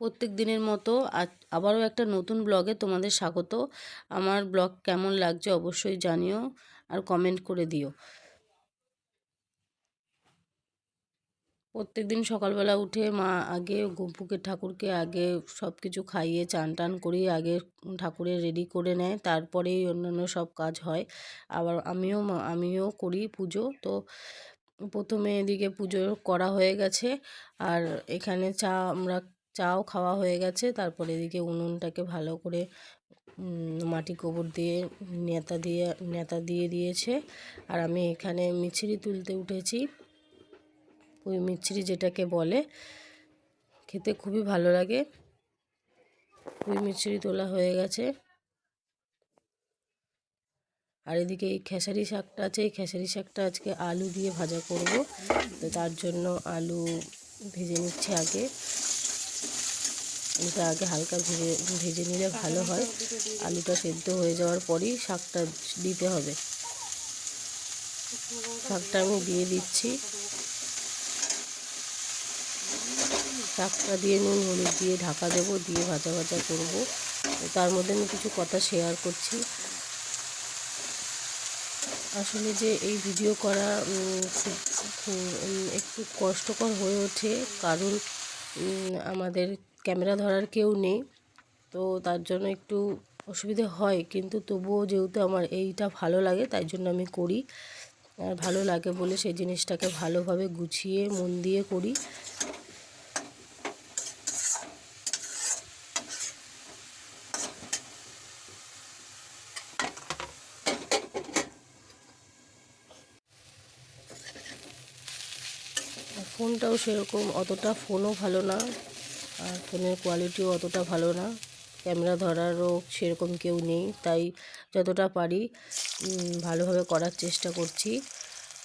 প্রত্যেক দিনের মতো আবারও একটা নতুন ব্লগে তোমাদের স্বাগত। আমার ব্লগ কেমন লাগছে অবশ্যই জানিও আর কমেন্ট করে দিও। প্রত্যেক দিন সকালবেলা উঠে মা আগে গপুকে ঠাকুরকে আগে সব কিছু খাইয়ে, চান টান করিয়ে আগে ঠাকুরের রেডি করে নেয়, তারপরেই অন্যান্য সব কাজ হয়। আবার আমিও আমিও করি পুজো। তো প্রথমে এদিকে পুজো করা হয়ে গেছে। আর এখানে চা আমরা চাও খাওয়া হয়ে গেছে। তারপরে এদিকে উনুনটাকে ভালো করে মাটি গোবর দিয়ে নেতা দিয়ে নেতা দিয়ে দিয়েছে। আর আমি এখানে মিছরি তুলতে উঠেছি। ওই মিছরি যেটাকে বলে, খেতে খুবই ভালো লাগে। ওই মিছরি তোলা হয়ে গেছে। আর এদিকে এই খেসারি শাকটা আছে। এই খেসারি শাকটা আজকে আলু দিয়ে ভাজা করব। তো তার জন্য আলু ভেজে নিচ্ছে আগে। আলুটা আগে হালকা ভেজে ভেজে নিলে ভালো হয়। আলুটা সেদ্ধ হয়ে যাওয়ার পরই শাকটা দিতে হবে। শাকটা আমি দিয়ে দিচ্ছি। শাকটা দিয়ে নুন, হলুদ দিয়ে ঢাকা দেবো, দিয়ে ভাজা ভাজা করব। তার মধ্যে আমি কিছু কথা শেয়ার করছি। আসলে যে এই ভিডিও করা একটু কষ্টকর হয়ে ওঠে। কারণ আমাদের ক্যামেরা ধরার কেউ নেই, তো তার জন্য একটু অসুবিধে হয়। কিন্তু তবুও যেহেতু আমার এইটা ভালো লাগে, তাই জন্য আমি করি। আর ভালো লাগে বলে সেই জিনিসটাকে ভালোভাবে গুছিয়ে, মন দিয়ে করি। ফোনটাও সেরকম অতটা, ফোনও ভালো না। আর ফোনের কোয়ালিটিও অতটা ভালো না। ক্যামেরা ধরারও সেরকম কেউ নেই, তাই যতটা পারি ভালোভাবে করার চেষ্টা করছি।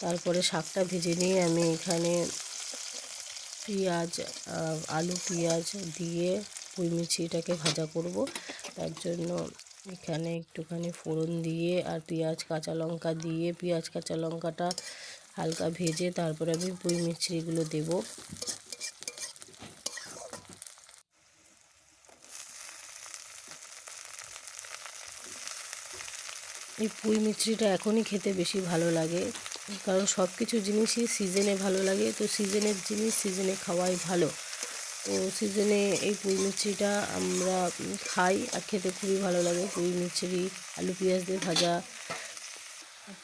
তারপরে শাকটা ভেজে নিয়ে আমি এখানে পেঁয়াজ আলু পেঁয়াজ দিয়ে পুঁই মিছিটাকে ভাজা করব। তার জন্য এখানে একটুখানি ফোড়ন দিয়ে আর পেঁয়াজ, কাঁচা লঙ্কা দিয়ে পেঁয়াজ, কাঁচা লঙ্কাটা হালকা ভেজে তারপরে আমি পুঁই মিছরিগুলো দেবো। এই পুঁই মিছরিটা এখনই খেতে বেশি ভালো লাগে। কারণ সব কিছু জিনিসই সিজনে ভালো লাগে, তো সিজনের জিনিস সিজনে খাওয়াই ভালো। তো সিজনে এই পুঁই মিছরিটা আমরা খাই আর খেতে খুবই ভালো লাগে। পুঁই মিছরি, আলু পেঁয়াজ দিয়ে ভাজা,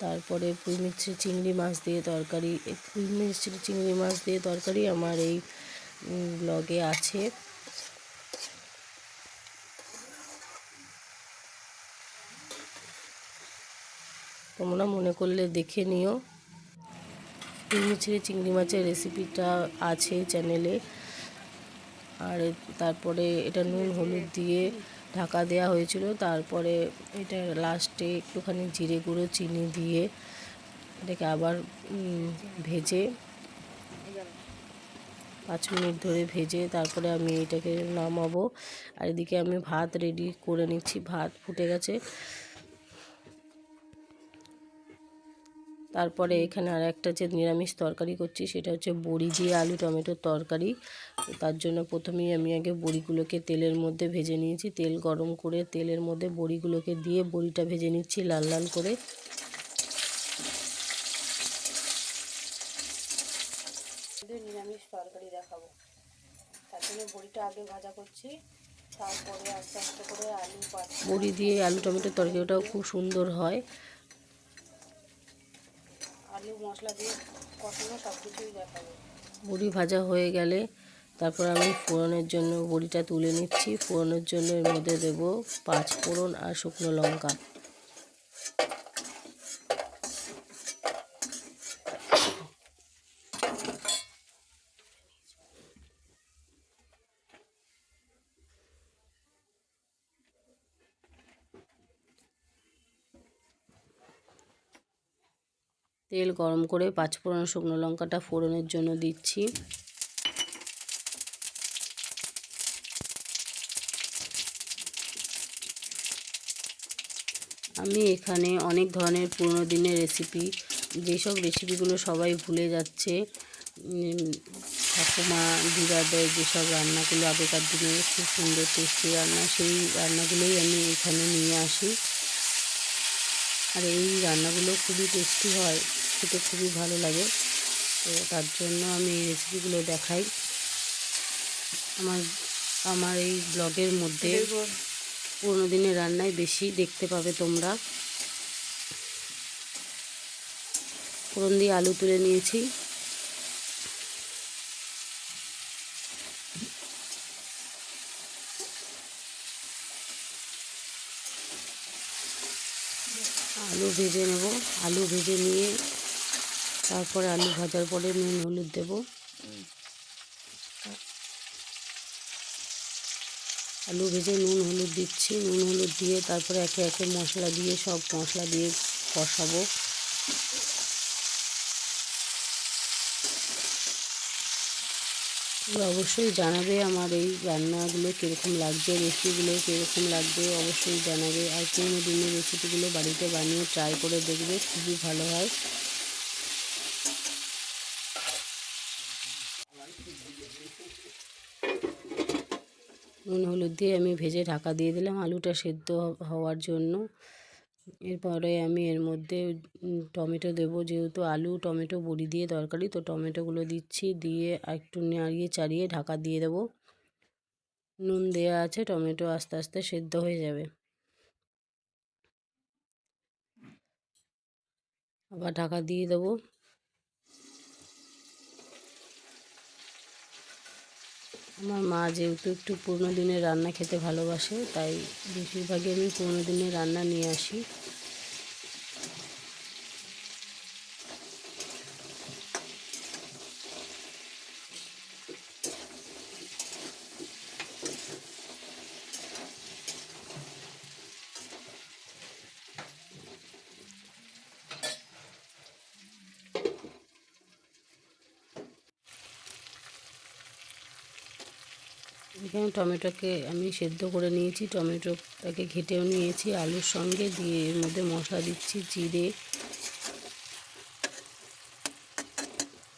তারপরে পুঁই মিছরি চিংড়ি মাছ দিয়ে তরকারি। এই পুঁই মিছরি চিংড়ি মাছ দিয়ে তরকারি আমার এই ব্লগে আছে। তোমরা মনে করলে দেখে নিও। মিছরি চিংড়ি মাছের রেসিপিটা আছে চ্যানেলে আর তারপরে এটা নুন, হলুদ দিয়ে ঢাকা দেওয়া হয়েছিল। তারপরে এটা লাস্টে একটুখানি জিরে গুঁড়ো, চিনি দিয়ে এটাকে আবার ভেজে পাঁচ মিনিট ধরে ভেজে তারপরে আমি এটাকে নামাবো। আর এদিকে আমি ভাত রেডি করে নিচ্ছি। ভাত ফুটে গেছে। তারপরে এখানে আর একটা যে নিরামিষ তরকারি করছি সেটা হচ্ছে বড়ি দিয়ে আলু টমেটোর তরকারি। তার জন্য প্রথমেই আমি আগে বড়িগুলোকে তেলের মধ্যে ভেজে নিয়েছি। তেল গরম করে তেলের মধ্যে বড়িগুলোকে দিয়ে বড়িটা ভেজে নিচ্ছি লাল লাল করে। নিরামিষ তরকারি দেখাবো। তার জন্য বড়িটা আগে ভাজা করছি। তারপরে আস্তে আস্তে করে আলু বড়ি দিয়ে আলু টমেটোর তরকারিটাও খুব সুন্দর হয়। আলু, মশলা দিয়ে কষানো সব কিছুই দেখাবো। বড়ি ভাজা হয়ে গেলে তারপর আমি ফোড়নের জন্য বড়িটা তুলে নিচ্ছি। ফোড়নের জন্য এর মধ্যে দেবো পাঁচ ফোড়ন আর শুকনো লঙ্কা। তেল গরম করে পাঁচফোড়ন শুকনো লঙ্কাটা ফোড়নের জন্য দিচ্ছি। আমি এখানে অনেক ধরনের পুরনো দিনের রেসিপি যেসব রেসিপিগুলো সবাই ভুলে যাচ্ছে। ঠাকুমা দিদা দেয় যেসব রান্নাগুলো আগেকার দিনে খুব সুন্দর টেস্টি রান্না, সেই রান্নাগুলোই আমি এখানে নিয়ে আসি। আর এই রান্নাগুলো খুবই টেস্টি হয়। খেতে খুবই ভালো লাগে। তো তার জন্য আমি এই রেসিপিগুলো দেখাই। আমার আমার এই ব্লগের মধ্যে পুরোনো দিনের রান্নায় বেশি দেখতে পাবে তোমরা। ফোড়ন দিয়ে আলু তুলে নিয়েছি। আলু ভেজে নেব। আলু ভেজে নিয়ে তারপরে আলু ভাজার পরে নুন হলুদ দেব। আলু ভেজে নুন হলুদ দিচ্ছি। নুন হলুদ দিয়ে তারপরে একে একে মশলা দিয়ে সব মশলা দিয়ে কষাবো। অবশ্যই জানাবে আমার এই রান্নাগুলো কীরকম লাগবে রেসিপিগুলো কীরকম লাগবে অবশ্যই জানাবে। আর পুরোনো দিনের রেসিপিগুলো বাড়িতে বানিয়ে ট্রাই করে দেখবে খুবই ভালো হয়। নুন, হলুদ দিয়ে আমি ভেজে ঢাকা দিয়ে দিলাম। আলুটা সেদ্ধ হওয়ার জন্য। এরপরে আমি এর মধ্যে টমেটো দেবো। যেহেতু আলু, টমেটো, বড়ি দিয়ে তরকারি, তো টমেটোগুলো দিচ্ছি। দিয়ে একটু নাড়িয়ে চাড়িয়ে ঢাকা দিয়ে দেবো। নুন দেওয়া আছে, টমেটো আস্তে আস্তে সেদ্ধ হয়ে যাবে। আবার ঢাকা দিয়ে দেবো। আমার মা যেহেতু একটু পুরনো দিনের রান্না খেতে ভালোবাসে, তাই বেশিরভাগই আমি পুরনো দিনের রান্না নিয়ে আসি। এখানে টমেটোকে আমি সেদ্ধ করে নিয়েছি। টমেটোটাকে ঘেটেও নিয়েছি, আলুর সঙ্গে দিয়ে এর মধ্যে মশলা দিচ্ছি, জিরে,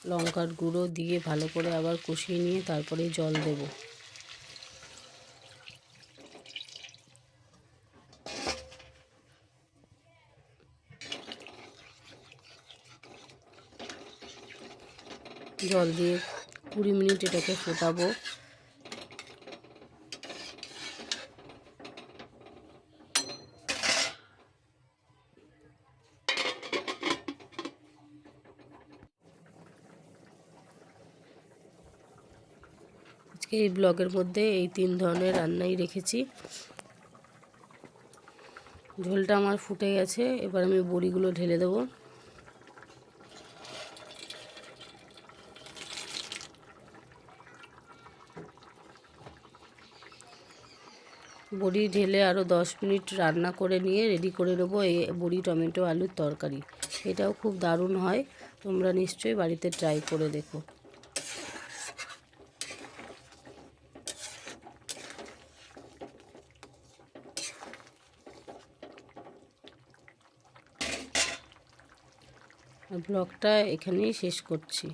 লঙ্কার গুঁড়ো দিয়ে ভালো করে আবার কষিয়ে নিয়ে তারপরে জল দেব। জল দিয়ে কুড়ি মিনিট এটাকে ফোটাবো। আজকে এই ব্লগের মধ্যে এই তিন ধরনের রান্নাই রেখেছি। ঝোলটা আমার ফুটে গেছে, এবার আমি বড়িগুলো ঢেলে দেবো। বড়ি ঢেলে আরও দশ মিনিট রান্না করে নিয়ে রেডি করে নেব এই বড়ি, টমেটো, আলুর তরকারি। এটাও খুব দারুণ হয়, তোমরা নিশ্চয়ই বাড়িতে ট্রাই করে দেখো। ব্লগটা এখানেই শেষ করছি।